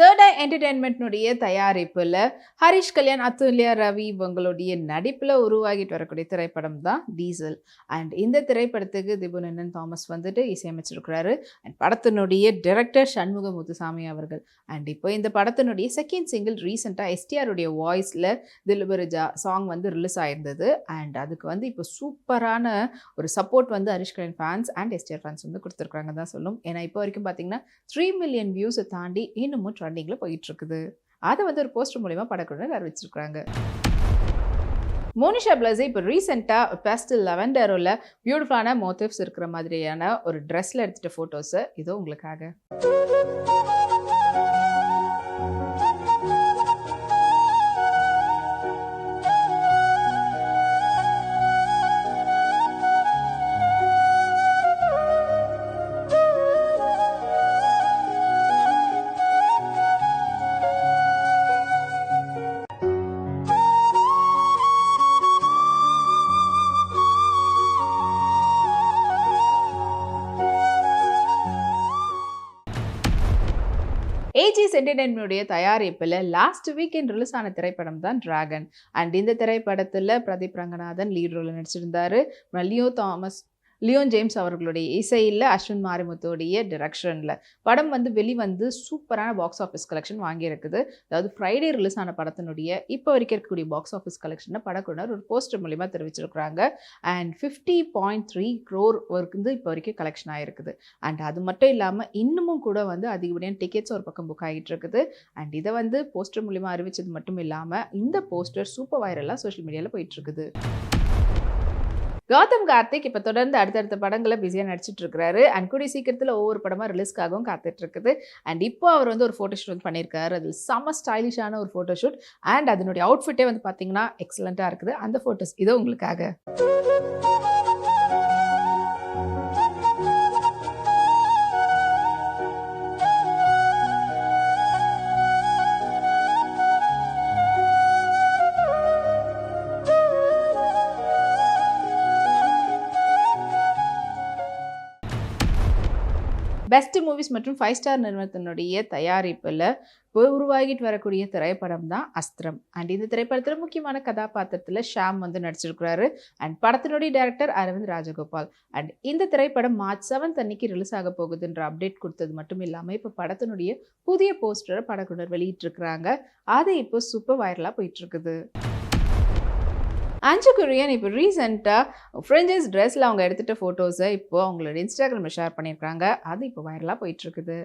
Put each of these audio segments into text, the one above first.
Third ஐ என்டர்டைன்மெண்ட்னுடைய தயாரிப்பில் ஹரிஷ் கல்யாண் அத்துல்யா ரவி இவங்களுடைய நடிப்பில் உருவாகிட்டு வரக்கூடிய திரைப்படம் தான் டீசல். அண்ட் இந்த திரைப்படத்துக்கு திபுநந்தன் தாமஸ் வந்துட்டு இசையமைச்சிருக்கிறாரு. அண்ட் படத்தினுடைய டைரக்டர் சண்முக முத்துசாமி அவர்கள். அண்ட் இப்போ இந்த படத்தினுடைய செகண்ட் சிங்கிள் ரீசெண்டாக எஸ்டிஆருடைய வாய்ஸில் திலுபரிஜா சாங் வந்து ரிலீஸ் ஆயிருந்தது. அண்ட் அதுக்கு வந்து இப்போ சூப்பரான ஒரு சப்போர்ட் வந்து Harish Kalyan fans and STR fans வந்து கொடுத்துருக்காங்க தான் சொல்லும். ஏன்னா இப்போ வரைக்கும் பார்த்தீங்கன்னா த்ரீ மில்லியன் வியூஸை தாண்டி இன்னமும் ரன்னிங்கில் போயிட்டு இருக்குது அதை வந்து ஒரு போஸ்டர் மூலிமா படக்குழுவினர் அறிவிச்சிருக்காங்க மோனிஷா பிளஸே இப்போ ரீசெண்டாக பெஸ்ட் லெவன்டரோவில் பியூட்டிஃபுல்லான மோட்டிவ்ஸ் இருக்கிற மாதிரியான ஒரு ட்ரெஸ்ஸில் எடுத்துகிட்ட ஃபோட்டோஸை இதோ உங்களுக்காக. என்டர்டைன்மெண்ட்டுடைய தயாரிப்பில் லாஸ்ட் வீக்கெண்ட் ரிலீஸ் ஆன திரைப்படம் தான் டிராகன் அண்ட் இந்த திரைப்படத்தில் பிரதீப் ரங்கநாதன் லீட் ரோல் நடிச்சிருந்தாரு. மல்லியோ தாமஸ் லியோன் ஜேம்ஸ் அவர்களுடைய இசையில் அஸ்வின் மாரிமுத்துடைய டிரெக்ஷனில் படம் வந்து வெளிவந்து சூப்பரான பாக்ஸ் ஆஃபீஸ் கலெக்ஷன் வாங்கியிருக்குது. அதாவது ஃப்ரைடே ரிலீஸ் ஆன படத்தினுடைய இப்போ வரைக்கும் இருக்கக்கூடிய பாக்ஸ் ஆஃபீஸ் கலெக்ஷனை படக்குழுனர் ஒரு போஸ்டர் மூலிமா தெரிவிச்சிருக்கிறாங்க. And fifty point three crore வந்து இப்போ வரைக்கும் கலெக்ஷன் ஆகிருக்குது அண்ட் அது மட்டும் இல்லாமல் இன்னமும் கூட வந்து அதிகப்படியான டிக்கெட்ஸ் ஒரு பக்கம் புக் ஆகிட்டு இருக்குது. அண்ட் இதை வந்து போஸ்டர் மூலிமா அறிவிச்சது மட்டும் இல்லாமல் இந்த போஸ்டர் சூப்பர் வைரலாக சோஷியல் மீடியாவில் போயிட்டுருக்குது கௌதம் கார்த்திக் இப்போ தொடர்ந்து அடுத்தடுத்த படங்களை பிஸியாக நடிச்சிட்டு இருக்கிறாரு அண்ட் கூடிய சீக்கிரத்தில் ஒவ்வொரு படமாக ரிலீஸ்க்காகவும் காத்துட்டு இருக்குது அண்ட் இப்போ அவர் வந்து ஒரு ஃபோட்டோஷூட் வந்து பண்ணியிருக்காரு. அது செம ஸ்டைலிஷான ஒரு ஃபோட்டோஷூட் அண்ட் அதனுடைய அவுட்ஃபிட்டே வந்து பார்த்தீங்கன்னா எக்ஸலண்ட்டாக இருக்குது. அந்த ஃபோட்டோஸ் இதோ உங்களுக்காக. பெஸ்ட் மூவிஸ் மற்றும் ஃபைவ் ஸ்டார் நிறுவனத்தினுடைய தயாரிப்பில் இப்போ உருவாகிட்டு வரக்கூடிய திரைப்படம் தான் அஸ்திரம். அண்ட் இந்த திரைப்படத்தில் முக்கியமான கதாபாத்திரத்தில் ஷாம் வந்து நடிச்சிருக்கிறாரு. அண்ட் படத்தினுடைய டேரக்டர் அரவிந்த் ராஜகோபால். அண்ட் இந்த திரைப்படம் மார்ச் செவன்த் அன்னைக்கு ரிலீஸ் ஆக போகுதுன்ற அப்டேட் கொடுத்தது மட்டும் இல்லாமல் இப்போ படத்தினுடைய புதிய போஸ்டரை படக்குனர் வெளியிட்டிருக்கிறாங்க. அது இப்போ சூப்பர் வைரலாக போயிட்டுருக்குது. அஞ்சு குரியன் இப்போ ரீசெண்டாக ஃப்ரெஞ்சஸ் ட்ரெஸ்ஸில் அவங்க எடுத்துகிட்ட ஃபோட்டோஸை இப்போ அவங்களோட இன்ஸ்டாகிராமில் ஷேர் பண்ணியிருக்காங்க அது இப்போ வைரலாக போயிட்டுருக்குது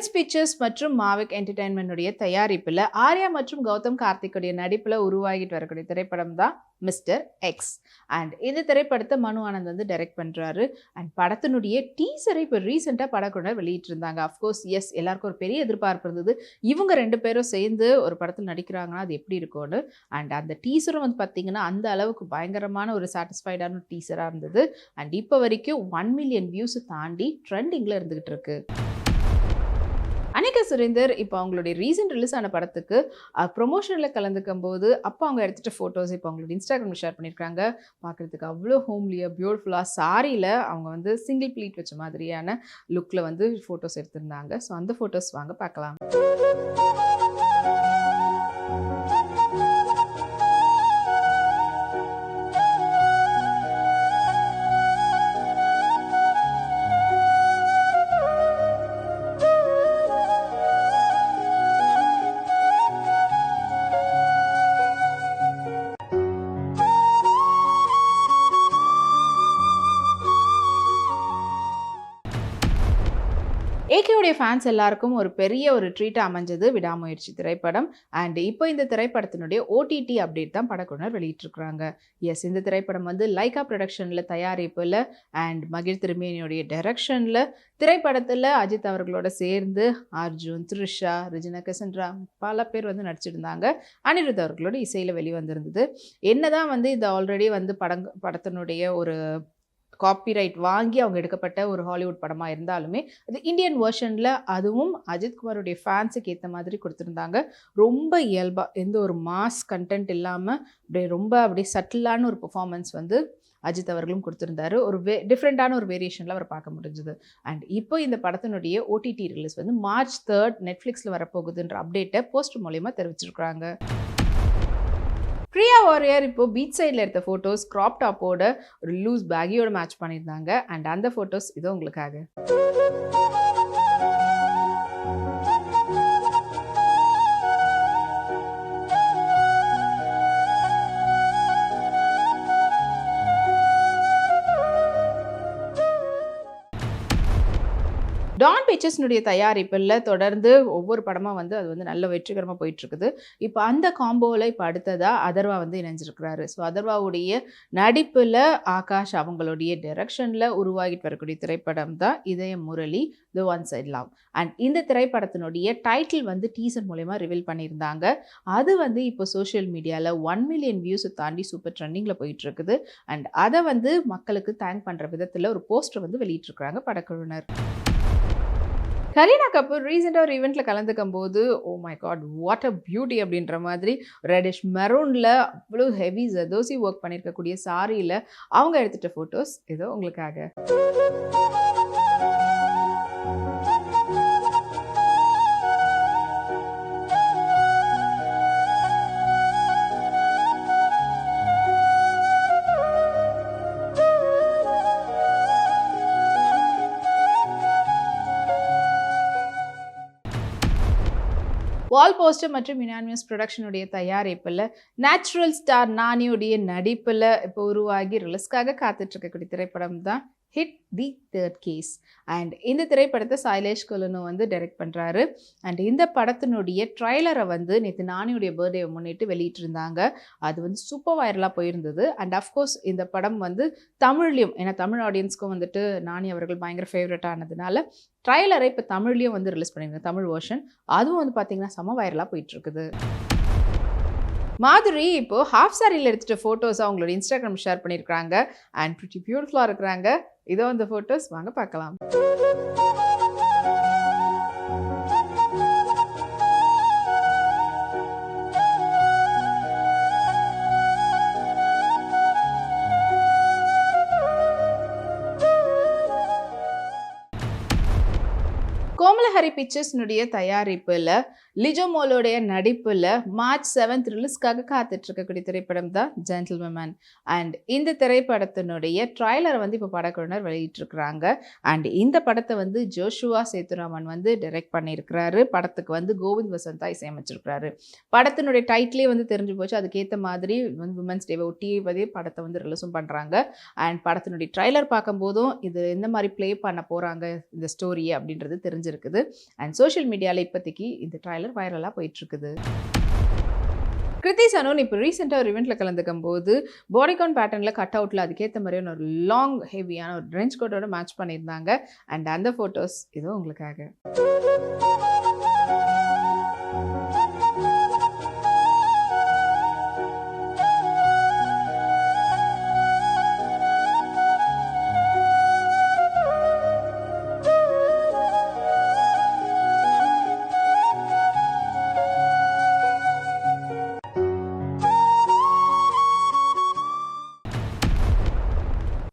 பிரின்ஸ் பிக்சர்ஸ் மற்றும் மாவிக் என்டர்டைன்மெண்ட்டுடைய தயாரிப்பில் ஆர்யா மற்றும் கௌதம் கார்த்திக்குடைய நடிப்பில் உருவாகிட்டு வரக்கூடிய திரைப்படம் தான் மிஸ்டர் எக்ஸ் அண்ட் இந்த திரைப்படத்தை மனு ஆனந்த் வந்து டைரக்ட் பண்ணுறாரு அண்ட் படத்தினுடைய டீசரை இப்போ ரீசெண்டாக படக்குழுனர் வெளியிட்டிருந்தாங்க. அஃப்கோர்ஸ் எஸ் எல்லாருக்கும் ஒரு பெரிய எதிர்பார்ப்பு இருந்தது. இவங்க ரெண்டு பேரும் சேர்ந்து ஒரு படத்தில் நடிக்கிறாங்கன்னா அது எப்படி இருக்கும்னு? அண்ட் அந்த டீசரும் வந்து பார்த்திங்கன்னா அந்த அளவுக்கு பயங்கரமான ஒரு சாட்டிஸ்ஃபைடான டீசராக இருந்தது. அண்ட் இப்போ வரைக்கும் ஒன் மில்லியன் வியூஸை தாண்டி ட்ரெண்டிங்கில் இருந்துகிட்டு இருக்கு. அனிகா சுரேந்தர் இப்போ அவங்களுடைய ரீசெண்ட் ரிலீஸ் ஆன படத்துக்கு ப்ரொமோஷனில் கலந்துக்கும் போது அப்போ அவங்க எடுத்துகிட்ட ஃபோட்டோஸ் இப்போ அவங்களோட இன்ஸ்டாகிராமில் ஷேர் பண்ணியிருக்காங்க பார்க்குறதுக்கு அவ்வளோ ஹோம்லியாக பியூட்டிஃபுல்லாக சாரியில் அவங்க வந்து சிங்கிள் ப்ளீட் வச்ச மாதிரியான லுக்கில் வந்து ஃபோட்டோஸ் எடுத்திருந்தாங்க. ஸோ அந்த ஃபோட்டோஸ் வாங்க பார்க்கலாம் ஏகேவுடைய ஃபேன்ஸ் எல்லாருக்கும் ஒரு பெரிய ஒரு ட்ரீட்டாக அமைஞ்சது விடாமுயற்சி திரைப்படம். அண்ட் இப்போ இந்த திரைப்படத்தினுடைய ஓடிடி அப்டேட் தான் படக்குழுவினர் வெளியிட்டிருக்கிறாங்க. எஸ் இந்த திரைப்படம் வந்து லைகா ப்ரொடக்ஷனில் தயாரிப்பில் அண்ட் மகிழ் திருமேனியுடைய டைரக்ஷனில் திரைப்படத்தில் அஜித் அவர்களோட சேர்ந்து அர்ஜுன் த்ரிஷா ரிஜினா கசன்ட்ரா பல பேர் வந்து நடிச்சிருந்தாங்க. அனிருத் அவர்களோட இசையில் வெளிவந்திருந்தது. என்னதான் வந்து இது ஆல்ரெடி வந்து படங் படத்தினுடைய ஒரு காப்பிரைட் வாங்கி அவங்க எடுக்கப்பட்ட ஒரு ஹாலிவுட் படமாக இருந்தாலுமே அது இந்தியன் வெர்ஷனில் அதுவும் அஜித் குமாருடைய ஃபேன்ஸுக்கு ஏற்ற மாதிரி கொடுத்துருந்தாங்க. ரொம்ப இயல்பாக எந்த ஒரு மாஸ் கண்டென்ட் இல்லாமல் அப்படியே ரொம்ப அப்படியே சட்டிலான ஒரு பெர்ஃபார்மன்ஸ் வந்து அஜித் அவர்களும் கொடுத்துருந்தாரு. ஒரு வே டிஃப்ரெண்ட்டான ஒரு வேரியேஷனில் அவர் பார்க்க முடிஞ்சது. அண்ட் இப்போ இந்த படத்தினுடைய ஓடிடி ரிலீஸ் வந்து மார்ச் தேர்ட் நெட்ஃப்ளிக்ஸில் வரப்போகுதுன்ற அப்டேட்டை போஸ்ட் மூலயமா தெரிவிச்சிருக்கிறாங்க. பிரியா வாரியர் இப்போ பீச் சைடில் எடுத்த ஃபோட்டோஸ் க்ராப் டாப்போட ஒரு லூஸ் பேக்கியோட மேட்ச் பண்ணியிருந்தாங்க. அண்ட் அந்த ஃபோட்டோஸ் இதோ உங்களுக்காக. டான் பிக்சர்ஸ்னுடைய தயாரிப்பில் தொடர்ந்து ஒவ்வொரு படமாக வந்து அது வந்து நல்ல வெற்றிகரமாக போயிட்டுருக்குது. இப்போ அந்த காம்போவில் இப்போ அடுத்ததாக அதர்வா வந்து இணைஞ்சிருக்கிறாரு. ஸோ அதர்வாவுடைய நடிப்பில் ஆகாஷ் அவங்களுடைய டைரக்ஷனில் உருவாகிட்டு வரக்கூடிய திரைப்படம் தான் Idhaya Murali the one side love and இந்த திரைப்படத்தினுடைய டைட்டில் வந்து டீசர் மூலயமா ரிவீல் பண்ணியிருந்தாங்க. அது வந்து இப்போ சோஷியல் மீடியாவில் ஒன் மில்லியன் வியூஸை தாண்டி சூப்பர் ட்ரெண்டிங்கில் போயிட்டுருக்குது. அண்ட் அதை வந்து மக்களுக்கு தேங்க் பண்ணுற விதத்தில் ஒரு போஸ்டர் வந்து வெளியிட்டிருக்கிறாங்க படக்குழுவினர். கரீனா கபூர் ரீசெண்டாக ஒரு ஈவெண்ட்டில் கலந்துக்கும் போது ஓ my God what a beauty அப்படின்ற மாதிரி ரெடிஷ் மெரூனில் அவ்வளோ ஹெவி ஜதோசி ஒர்க் பண்ணியிருக்கக்கூடிய சாரியில் அவங்க எடுத்துகிட்ட ஃபோட்டோஸ் ஏதோ உங்களுக்காக. வால் போஸ்டர் மற்றும் யுனானிமஸ் ப்ரொடக்ஷனுடைய தயாரிப்பில் நேச்சுரல் ஸ்டார் நானியுடைய நடிப்பில் இப்போ உருவாகி ரிலீஸ்க்காக காத்துட்ருக்கக்கூடிய திரைப்படம் தான் Hit the third case and இந்த திரைப்படத்தை சைலேஷ் குலனு வந்து டைரக்ட் பண்ணுறாரு அண்ட் இந்த படத்தினுடைய ட்ரைலரை வந்து நேற்று நானியுடைய பர்த்டேவை முன்னிட்டு வெளியிட்டிருந்தாங்க. அது வந்து சூப்பர் வைரலாக போயிருந்தது. அண்ட் அஃப்கோர்ஸ் இந்த படம் வந்து தமிழ்லையும் ஏன்னா தமிழ் ஆடியன்ஸ்க்கும் வந்துட்டு நானி அவர்கள் பயங்கர ஃபேவரட் ஆனதுனால ட்ரைலரை இப்போ தமிழ்லேயும் வந்து ரிலீஸ் பண்ணியிருந்தேன் தமிழ் வேர்ஷன் அதுவும் வந்து பார்த்தீங்கன்னா செம வைரலாக போயிட்டுருக்குது. மாதுரி இப்போ ஹாஃப் சாரியில் எடுத்துகிட்ட ஃபோட்டோஸ் அவங்களோட இன்ஸ்டாகிராம் ஷேர் பண்ணியிருக்கிறாங்க. அண்ட் ப்ரிட்டி பியூட்டிஃபுல்லாக இருக்கிறாங்க. இதோ அந்த ஃபோட்டோஸ் வாங்க பார்க்கலாம். கோமலஹரி பிக்சர்ஸ்னுடைய தயாரிப்பில் லிஜோமோலோடைய நடிப்பில் மார்ச் செவன்த் ரிலீஸ்க்காக காத்துட்டு இருக்கக்கூடிய திரைப்படம் தான் ஜென்டில்மேன் அண்ட் இந்த திரைப்படத்தினுடைய ட்ரைலரை வந்து இப்போ படக்குழுவினர் வெளியிட்டிருக்கிறாங்க. அண்ட் இந்த படத்தை வந்து ஜோஷுவா சேத்துராமன் வந்து டைரக்ட் பண்ணியிருக்கிறாரு. படத்துக்கு வந்து கோவிந்த் வசந்தா இசையமைச்சிருக்கிறாரு படத்தினுடைய டைட்டிலே வந்து தெரிஞ்சு போச்சு. அதுக்கேற்ற மாதிரி வந்து உமன்ஸ் டேவை ஒட்டி வந்து படத்தை வந்து ரிலீஸும் பண்ணுறாங்க அண்ட் படத்தினுடைய ட்ரைலர் பார்க்கும்போதும் இது எந்த மாதிரி ப்ளே பண்ண போகிறாங்க இந்த ஸ்டோரியை அப்படின்றது தெரிஞ்சிருக்குது. அண்ட் சோஷியல் மீடியாவில் இப்போதைக்கு இந்த ட்ரைலர் வைரலாக போயிட்டுருக்குது. கிருத்தி சனோன் இப்போ ரீசெண்டாக ஒரு இவெண்ட்டில் கலந்துக்கும் போது பாடிகான் பேட்டர்னில் கட் அவுட்டில் அதுக்கேற்ற மாதிரியான ஒரு லாங் ஹெவியான ஒரு ட்ரென்ச் கோட்டோட மேட்ச் பண்ணியிருந்தாங்க. அண்ட் அந்த ஃபோட்டோஸ் இதுவும் உங்களுக்காக.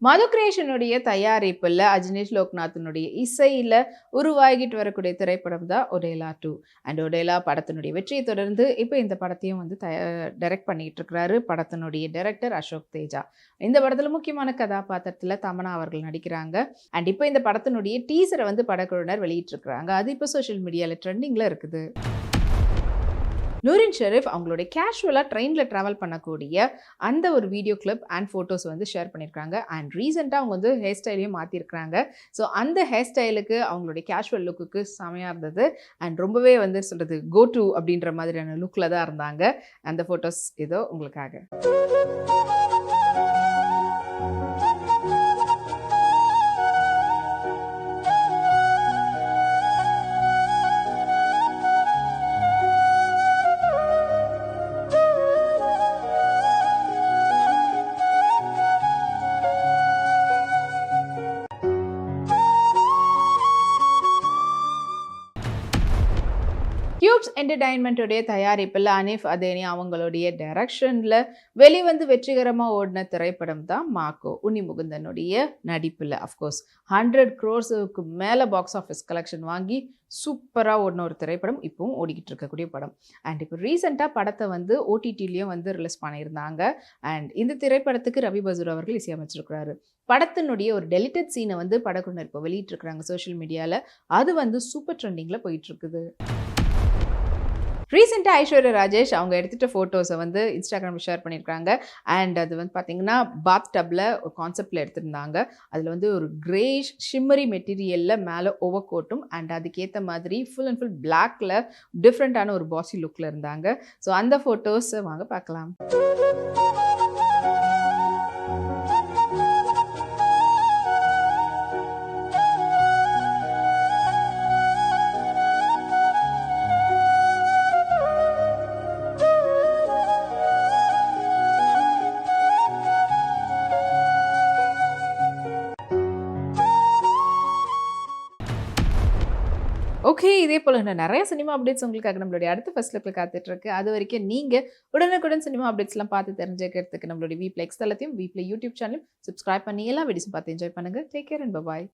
மதுகிரேஷனுடைய தயாரிப்பில் அஜினேஷ் லோக்நாத்தினுடைய இசையில் உருவாகிட்டு வரக்கூடிய திரைப்படம் தான் ஒடேலா டூ அண்ட் ஒடேலா படத்தினுடைய வெற்றியை தொடர்ந்து இப்போ இந்த படத்தையும் வந்து தய டைரக்ட் பண்ணிகிட்டு இருக்கிறாரு படத்தினுடைய டைரக்டர் அசோக் தேஜா. இந்த படத்தில் முக்கியமான கதாபாத்திரத்தில் தமனா அவர்கள் நடிக்கிறாங்க. அண்ட் இப்போ இந்த படத்தினுடைய டீசரை வந்து படக்குழுவினர் வெளியிட்டிருக்கிறாங்க. அது இப்போ சோஷியல் மீடியாவில் ட்ரெண்டிங்கில் இருக்குது. நூரின் ஷெரீஃப் அவங்களுடைய கேஷுவலாக ட்ரெயினில் ட்ராவல் பண்ணக்கூடிய அந்த ஒரு வீடியோ கிளிப் அண்ட் ஃபோட்டோஸ் வந்து ஷேர் பண்ணியிருக்காங்க. அண்ட் ரீசெண்டாக அவங்க வந்து ஹேர் ஸ்டைலையும் மாற்றிருக்காங்க ஸோ அந்த ஹேர் ஸ்டைலுக்கு அவங்களுடைய கேஷுவல் லுக்குக்கு செமையாக இருந்தது. அண்ட் ரொம்பவே வந்து சொல்கிறது கோ டு அப்படின்ற மாதிரியான லுக்கில் தான் இருந்தாங்க. அந்த ஃபோட்டோஸ் ஏதோ உங்களுக்காக. கியூப்ஸ் என்டர்டைன்மெண்ட்டுடைய தயாரிப்பில் அனீஃப் அதேனி அவங்களுடைய டைரக்ஷனில் வெளிவந்து வெற்றிகரமாக ஓடின திரைப்படம் தான் மாக்கோ உன்னி முகுந்தனுடைய நடிப்பில் அஃப்கோர்ஸ் ஹண்ட்ரட் க்ரோர்ஸுக்கு மேலே பாக்ஸ் ஆஃபீஸ் கலெக்ஷன் வாங்கி சூப்பராக ஓடின ஒரு திரைப்படம் இப்போவும் ஓடிக்கிட்டு இருக்கக்கூடிய படம். அண்ட் இப்போ ரீசெண்டாக படத்தை வந்து ஓடிடிலையும் வந்து ரிலீஸ் பண்ணியிருந்தாங்க. அண்ட் இந்த திரைப்படத்துக்கு ரவி பசூர் அவர்கள் இசையமைச்சிருக்கிறாரு. படத்தினுடைய ஒரு டெலிட்டட் சீனை வந்து படக்குழுனர் இப்போ வெளியிட்டிருக்கிறாங்க சோஷியல் மீடியாவில் அது வந்து சூப்பர் ட்ரெண்டிங்கில் போயிட்டுருக்குது ரீசெண்டாக ஐஸ்வர்யா ராஜேஷ் அவங்க எடுத்துகிட்ட ஃபோட்டோஸை வந்து இன்ஸ்டாகிராமில் ஷேர் பண்ணியிருக்காங்க. அண்ட் அது வந்து பார்த்திங்கன்னா பாத் டப்பில் ஒரு கான்செப்டில் எடுத்திருந்தாங்க. அதில் வந்து ஒரு கிரேஷ் ஷிம்மரி மெட்டீரியலில் மேலே ஓவர் கோட்டும் அண்ட் அதுக்கேற்ற மாதிரி ஃபுல் அண்ட் ஃபுல் பிளாக்ல டிஃப்ரெண்ட்டான ஒரு பாசி லுக்கில் இருந்தாங்க. ஸோ அந்த ஃபோட்டோஸை வாங்க பார்க்கலாம். ஓகே இதே போல் இன்னும் நிறைய சினிமா அப்டேட்ஸ் உங்களுக்காக நம்மளுடைய அடுத்த ஃபர்ஸ்ட் லுக்கில் காத்துட்ருக்கு. அது வரைக்கும் நீங்கள் உடனுக்குடன் சினிமா அப்டேட்ஸ்லாம் பார்த்து தெரிஞ்சுக்கிறதுக்கு நம்மளுடைய வீப்ளெக்ஸ் தளத்தையும் வீப்ளே யூடியூப் சேனலும் சப்ஸ்கிரைப் பண்ணி எல்லா வீடியோஸும் பார்த்து என்ஜாய் பண்ணுங்கள் டேக் கேர் அண்ட் பாய்